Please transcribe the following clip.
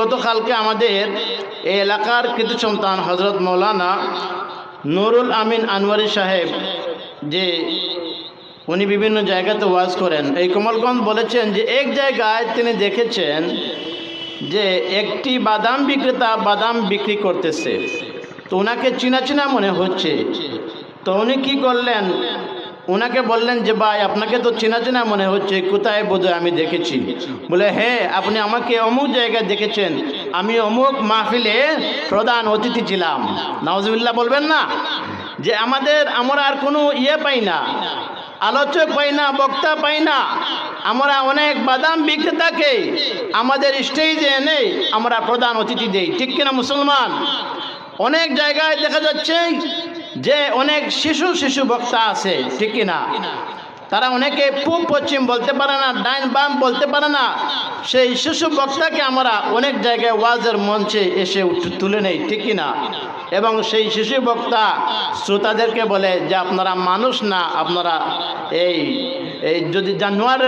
গতকালকে আমাদের এই এলাকার কৃতি সন্তান হজরত মৌলানা নুরুল আমিন আনোয়ারি সাহেব, যে উনি বিভিন্ন জায়গাতে ওয়াজ করেন। এই কমলগঞ্জ বলেছেন যে এক জায়গায় তিনি দেখেছেন যে একটি বাদাম বিক্রেতা বাদাম বিক্রি করতেছে। তো ওনাকে চিনা চিনা মনে হচ্ছে। তো উনি কী করলেন? ওনাকে বললেন যে, ভাই, আপনাকে তো চেনা চেনা মনে হচ্ছে, কোথায় বোধহয় আমি দেখেছি? বলে হ্যাঁ আপনি আমাকে অমুক জায়গায় দেখেছেন। আমি অমুক মাহফিলে প্রধান অতিথি ছিলাম। নওয়াজবিল্লাহ বলবেন না? যে, আমাদের, আমরা আর কোনো ইয়ে পাই না, আলোচক পাই না, বক্তা পাই না। আমরা অনেক বাদাম বিক্রেতাকে আমাদের স্টেজে এনে আমরা প্রধান অতিথি দেই। ঠিক কিনা মুসলমান? অনেক জায়গায় দেখা যাচ্ছে যে অনেক শিশু শিশু বক্তা আছে, ঠিক না তারা অনেকে পূব পশ্চিম বলতে পারে না ডাইন বাম বলতে পারে না। সেই শিশু বক্তাকে আমরা অনেক জায়গায় ওয়াজের মঞ্চে এসে তুলে নেই, ঠিক না এবং সেই শিশু বক্তা শ্রোতাদেরকে বলে যে, আপনারা মানুষ না, আপনারা এই এই যদি জানোয়ারের